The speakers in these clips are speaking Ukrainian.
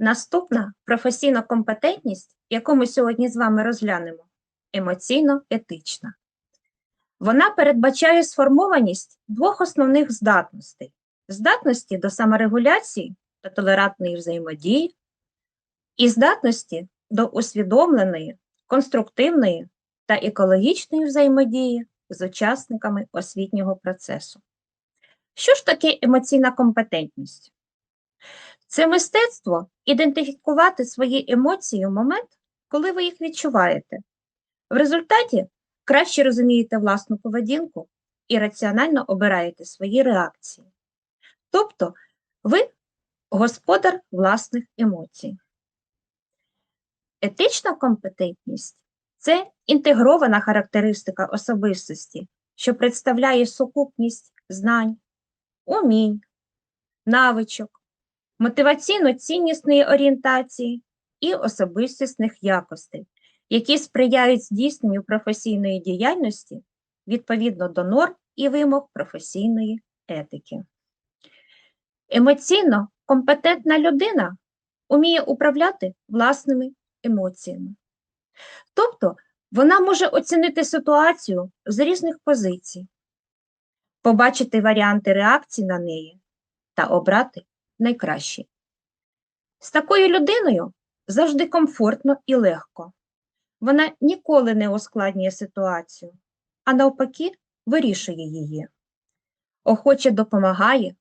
Наступна професійна компетентність, яку ми сьогодні з вами розглянемо, емоційно-етична. Вона передбачає сформованість двох основних здатностей: здатності до саморегуляції та толерантної взаємодії, і здатності до усвідомленої, конструктивної та екологічної взаємодії з учасниками освітнього процесу. Що ж таке емоційна компетентність? Це мистецтво ідентифікувати свої емоції в момент, коли ви їх відчуваєте. В результаті краще розумієте власну поведінку і раціонально обираєте свої реакції. Тобто ви господар власних емоцій. Етична компетентність це інтегрована характеристика особистості, що представляє сукупність знань, умінь, навичок, мотиваційно-ціннісної орієнтації і особистісних якостей, які сприяють здійсненню професійної діяльності відповідно до норм і вимог професійної етики. Емоційно компетентна людина уміє управляти власними емоціями. Тобто вона може оцінити ситуацію з різних позицій, побачити варіанти реакцій на неї та обрати найкращі. З такою людиною завжди комфортно і легко. Вона ніколи не ускладнює ситуацію, а навпаки, вирішує її. Охоче допомагає,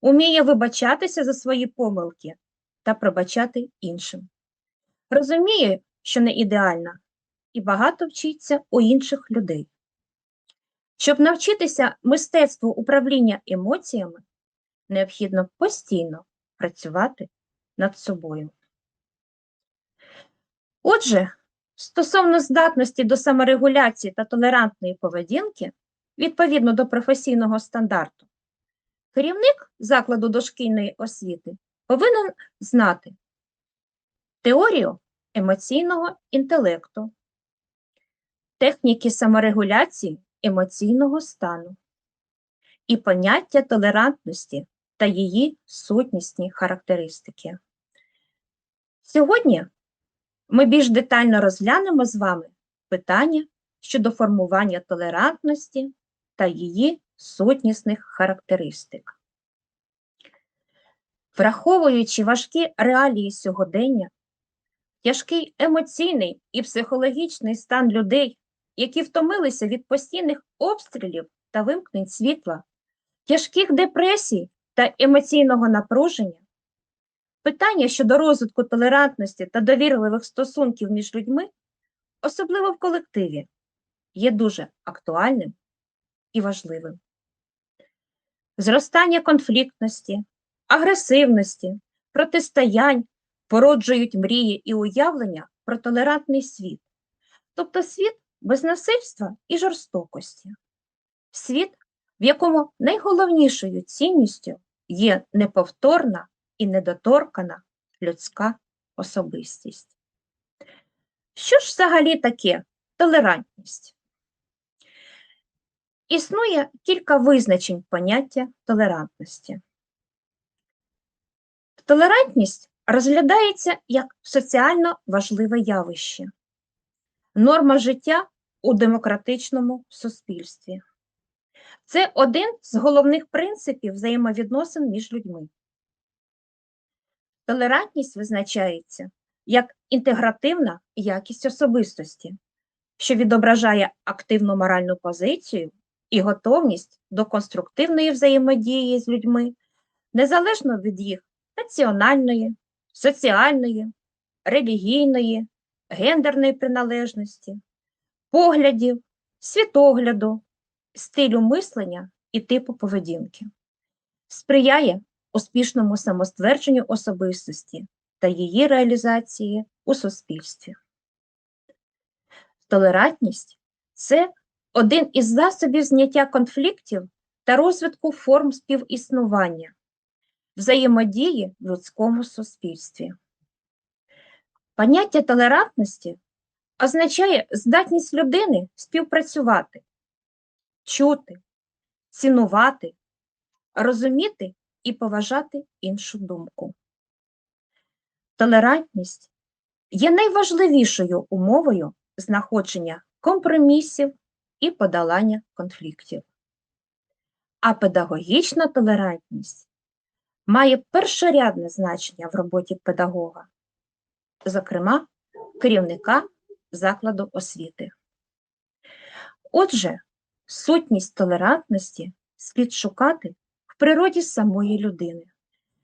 уміє вибачатися за свої помилки та пробачати іншим. Розуміє, що не ідеальна, і багато вчиться у інших людей. Щоб навчитися мистецтву управління емоціями, необхідно постійно працювати над собою. Отже, стосовно здатності до саморегуляції та толерантної поведінки, відповідно до професійного стандарту, керівник закладу дошкільної освіти повинен знати теорію емоційного інтелекту, техніки саморегуляції емоційного стану і поняття толерантності та її сутнісні характеристики. Сьогодні ми більш детально розглянемо з вами питання щодо формування толерантності та її сутнісних характеристик. Враховуючи важкі реалії сьогодення, тяжкий емоційний і психологічний стан людей, які втомилися від постійних обстрілів та вимкнень світла, тяжких депресій та емоційного напруження, питання щодо розвитку толерантності та довірливих стосунків між людьми, особливо в колективі, є дуже актуальним і важливим. Зростання конфліктності, агресивності, протистоянь породжують мрії і уявлення про толерантний світ, тобто світ без насильства і жорстокості, світ, в якому найголовнішою цінністю є неповторна і недоторкана людська особистість. Що ж взагалі таке толерантність? Існує кілька визначень поняття толерантності. Толерантність розглядається як соціально важливе явище, норма життя у демократичному суспільстві. Це один з головних принципів взаємовідносин між людьми. Толерантність визначається як інтегративна якість особистості, що відображає активну моральну позицію і готовність до конструктивної взаємодії з людьми, незалежно від їх національної, соціальної, релігійної, гендерної приналежності, поглядів, світогляду, стилю мислення і типу поведінки, сприяє успішному самоствердженню особистості та її реалізації у суспільстві. Толерантність це один із засобів зняття конфліктів та розвитку форм співіснування, взаємодії в людському суспільстві. Поняття толерантності означає здатність людини співпрацювати, чути, цінувати, розуміти і поважати іншу думку. толерантність є найважливішою умовою знаходження компромісів і подолання конфліктів. А педагогічна толерантність має першорядне значення в роботі педагога, зокрема, керівника закладу освіти. Отже, сутність толерантності слід шукати в природі самої людини,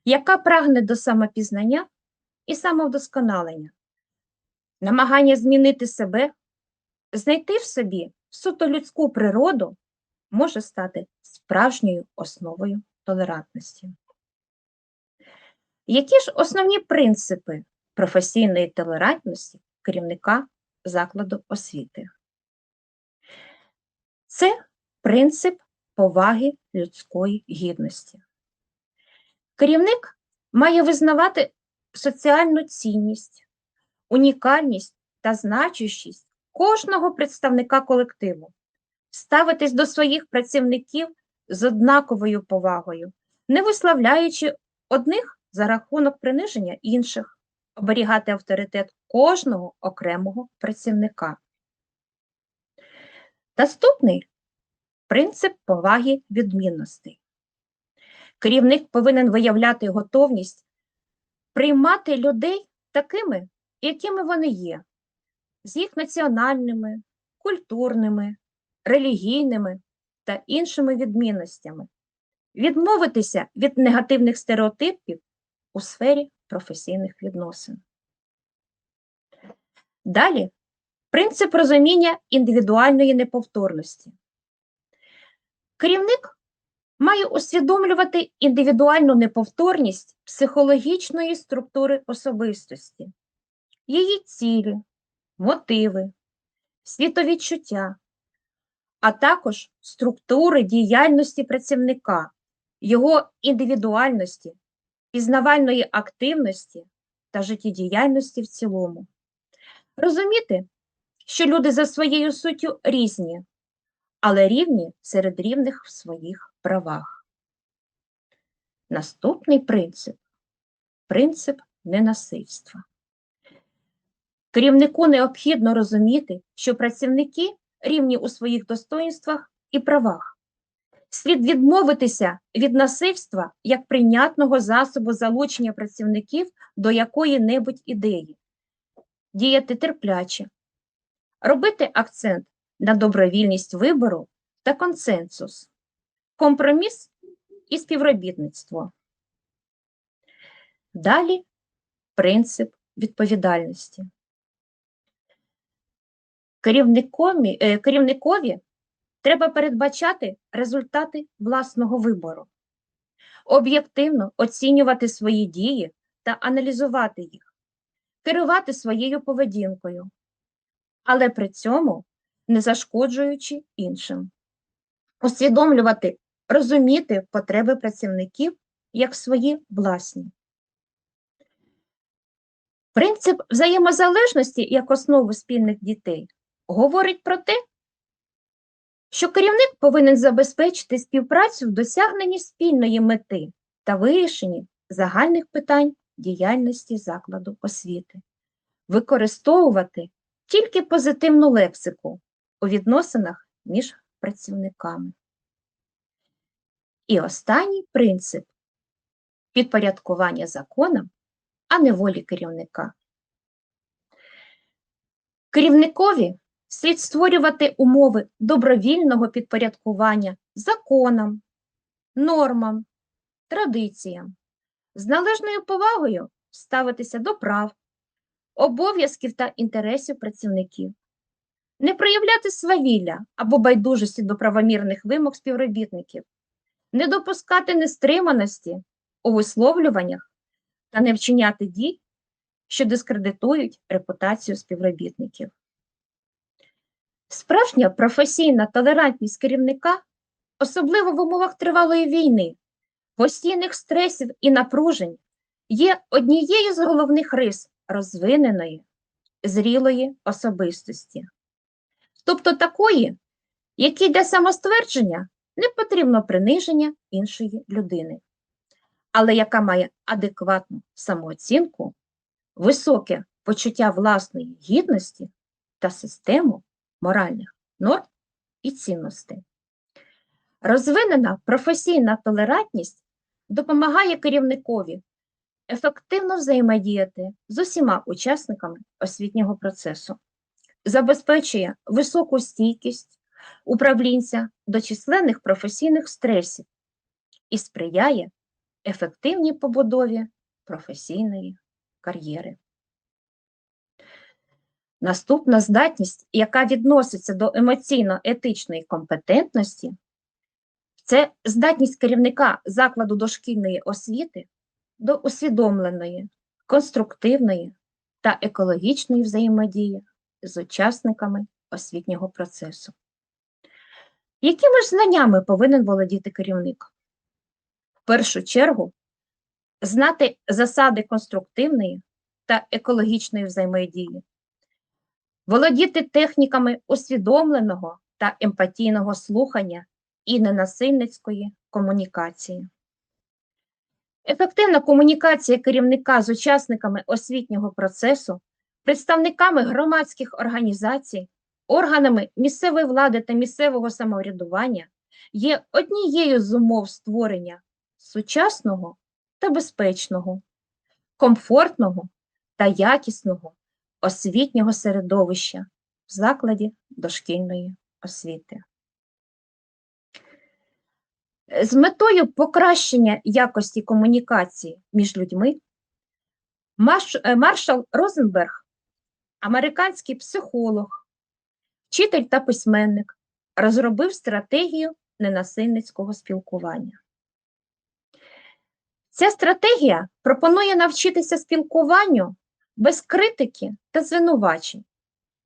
яка прагне до самопізнання і самовдосконалення, намагання змінити себе, знайти в собі суто людську природу може стати справжньою основою толерантності. Які ж основні принципи професійної толерантності керівника закладу освіти? Це принцип поваги людської гідності. Керівник має визнавати соціальну цінність, унікальність та значущість кожного представника колективу, ставитись до своїх працівників з однаковою повагою, не висловляючи одних за рахунок приниження інших, оберігати авторитет кожного окремого працівника. Наступний принцип поваги відмінностей. Керівник повинен виявляти готовність приймати людей такими, якими вони є, з їх національними, культурними, релігійними та іншими відмінностями, відмовитися від негативних стереотипів у сфері професійних відносин. Далі принцип розуміння індивідуальної неповторності. Керівник має усвідомлювати індивідуальну неповторність психологічної структури особистості, її цілі, мотиви, світовідчуття, а також структури діяльності працівника, його індивідуальності, пізнавальної активності та життєдіяльності в цілому. Розуміти, що люди за своєю суттю різні, але рівні серед рівних в своїх правах. Наступний принцип принцип ненасильства. Керівнику необхідно розуміти, що працівники рівні у своїх достоїнствах і правах. Слід відмовитися від насильства як прийнятного засобу залучення працівників до якої-небудь ідеї, діяти терпляче, робити акцент на добровільність вибору та консенсус, компроміс і співробітництво. Далі принцип відповідальності. Керівникові, е, керівникові треба передбачати результати власного вибору, об'єктивно оцінювати свої дії та аналізувати їх, керувати своєю поведінкою, але при цьому не зашкоджуючи іншим, усвідомлювати, розуміти потреби працівників як свої власні. Принцип взаємозалежності як основу спільних дітей говорить про те, що керівник повинен забезпечити співпрацю в досягненні спільної мети та вирішенні загальних питань діяльності закладу освіти, використовувати тільки позитивну лексику у відносинах між працівниками. І останній принцип підпорядкування законам, а не волі керівника. Керівникові слід створювати умови добровільного підпорядкування законам, нормам, традиціям, з належною повагою ставитися до прав, обов'язків та інтересів працівників, не проявляти свавілля або байдужості до правомірних вимог співробітників, не допускати нестриманості у висловлюваннях та не вчиняти дій, що дискредитують репутацію співробітників. Справжня професійна толерантність керівника, особливо в умовах тривалої війни, постійних стресів і напружень, є однією з головних рис розвиненої, зрілої особистості. Тобто такої, якій для самоствердження не потрібно приниження іншої людини, але яка має адекватну самооцінку, високе почуття власної гідності та систему моральних норм і цінностей. Розвинена професійна толерантність допомагає керівникові ефективно взаємодіяти з усіма учасниками освітнього процесу, забезпечує високу стійкість управлінця до численних професійних стресів і сприяє ефективній побудові професійної кар'єри. Наступна здатність, яка відноситься до емоційно-етичної компетентності, це здатність керівника закладу дошкільної освіти до усвідомленої, конструктивної та екологічної взаємодії з учасниками освітнього процесу. Якими ж знаннями повинен володіти керівник? В першу чергу, знати засади конструктивної та екологічної взаємодії, володіти техніками усвідомленого та емпатійного слухання і ненасильницької комунікації. Ефективна комунікація керівника з учасниками освітнього процесу, представниками громадських організацій, органами місцевої влади та місцевого самоврядування є однією з умов створення сучасного та безпечного, комфортного та якісного освітнього середовища в закладі дошкільної освіти. З метою покращення якості комунікації між людьми е, маршал Розенберг, американський психолог, вчитель та письменник, розробив стратегію ненасильницького спілкування. Ця стратегія пропонує навчитися спілкуванню без критики та звинувачень,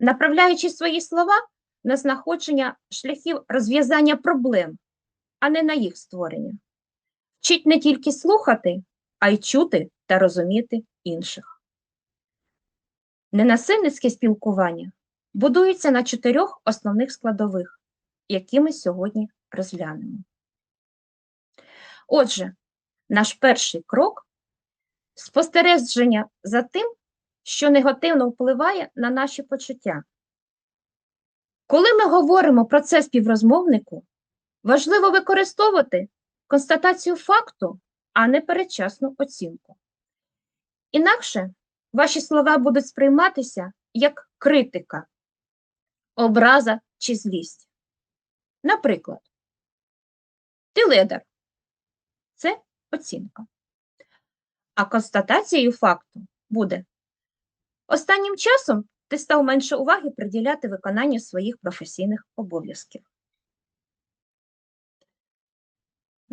направляючи свої слова на знаходження шляхів розв'язання проблем а не на їх створення. Вчить не тільки слухати, а й чути та розуміти інших. Ненасильницьке спілкування будується на чотирьох основних складових, які ми сьогодні розглянемо. Отже, наш перший крок спостереження за тим, що негативно впливає на наші почуття. Коли ми говоримо про це співрозмовнику, Важливо використовувати констатацію факту, а не передчасну оцінку. Інакше ваші слова будуть сприйматися як критика, образа чи злість. Наприклад, ти ледар це оцінка. А констатацією факту буде останнім часом ти став менше уваги приділяти виконанню своїх професійних обов'язків.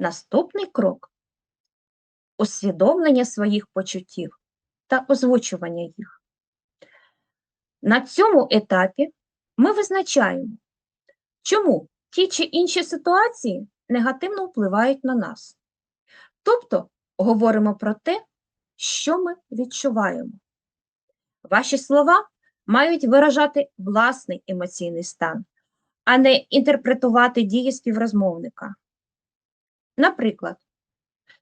Наступний крок усвідомлення своїх почуттів та озвучування їх. На цьому етапі ми визначаємо, чому ті чи інші ситуації негативно впливають на нас. Тобто говоримо про те, що ми відчуваємо. Ваші слова мають виражати власний емоційний стан, а не інтерпретувати дії співрозмовника. Наприклад,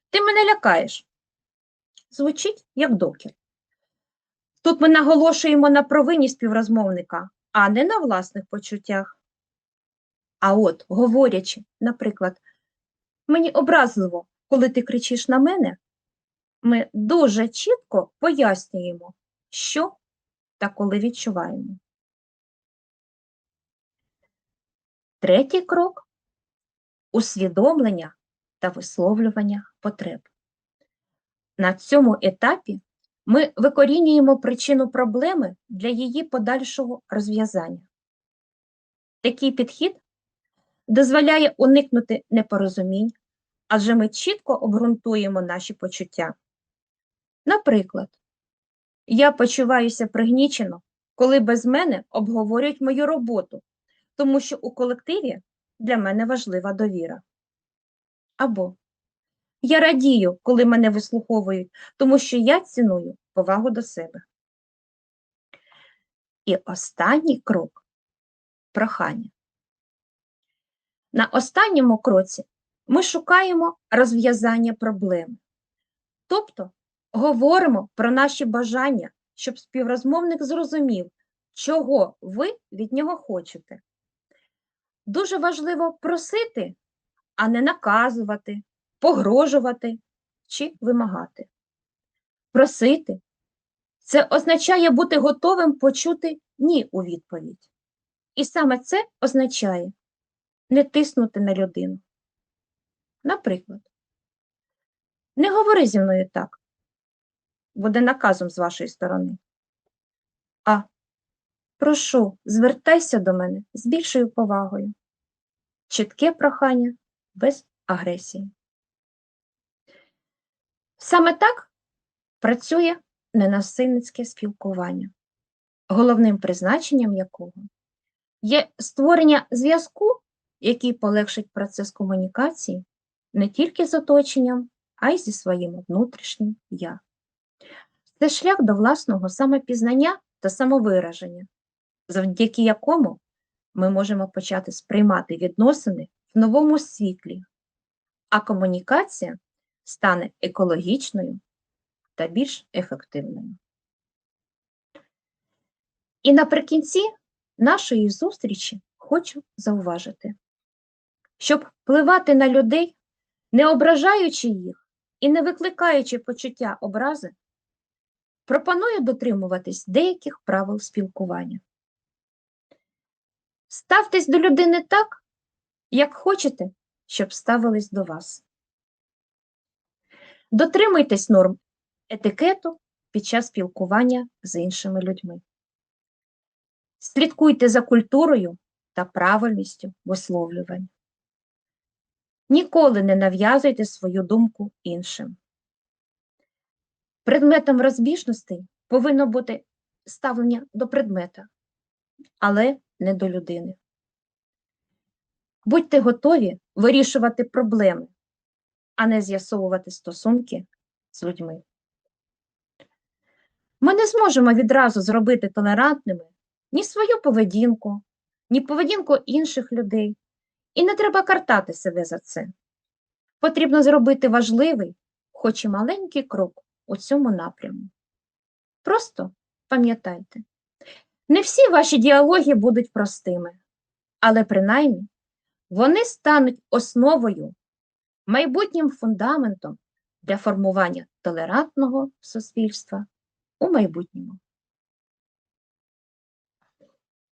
ти мене лякаєш. Звучить як докір. Тут ми наголошуємо на провині співрозмовника, а не на власних почуттях. А от, говорячи, наприклад, мені образливо, коли ти кричиш на мене, ми дуже чітко пояснюємо, що та коли відчуваємо. Третій крок усвідомлення та висловлювання потреб. На цьому етапі ми викорінюємо причину проблеми для її подальшого розв'язання. Такий підхід дозволяє уникнути непорозумінь, адже ми чітко обґрунтуємо наші почуття. Наприклад, я почуваюся пригнічено, коли без мене обговорюють мою роботу, тому що у колективі для мене важлива довіра. Або я радію, коли мене вислуховують, тому що я ціную повагу до себе. І останній крок прохання. На останньому кроці ми шукаємо розв'язання проблеми. Тобто говоримо про наші бажання щоб співрозмовник зрозумів, чого ви від нього хочете. Дуже важливо просити, а не наказувати, погрожувати чи вимагати. Просити це означає бути готовим почути ні у відповідь. І саме це означає не тиснути на людину. Наприклад, не говори зі мною так, буде наказом з вашої сторони. А прошу, звертайся до мене з більшою повагою. Чітке прохання без агресії. Саме так працює ненасильницьке спілкування, головним призначенням якого є створення зв'язку, який полегшить процес комунікації не тільки з оточенням, а й зі своїм внутрішнім я. Це шлях до власного самопізнання та самовираження, завдяки якому ми можемо почати сприймати відносини в новому світлі, а комунікація стане екологічною та більш ефективною. І наприкінці нашої зустрічі хочу зауважити, щоб впливати на людей, не ображаючи їх і не викликаючи почуття образи, пропоную дотримуватись деяких правил спілкування. Ставтесь до людини так, як хочете, щоб ставились до вас. Дотримуйтесь норм етикету під час спілкування з іншими людьми. Слідкуйте за культурою та правильністю висловлювань. Ніколи не нав'язуйте свою думку іншим. Предметом розбіжностей повинно бути ставлення до предмета, але не до людини. Будьте готові вирішувати проблеми, а не з'ясовувати стосунки з людьми. Ми не зможемо відразу зробити толерантними ні свою поведінку, ні поведінку інших людей, і не треба картати себе за це. Потрібно зробити важливий, хоч і маленький крок у цьому напряму. Просто пам'ятайте, не всі ваші діалоги будуть простими, але принаймні вони стануть основою, майбутнім фундаментом для формування толерантного суспільства у майбутньому.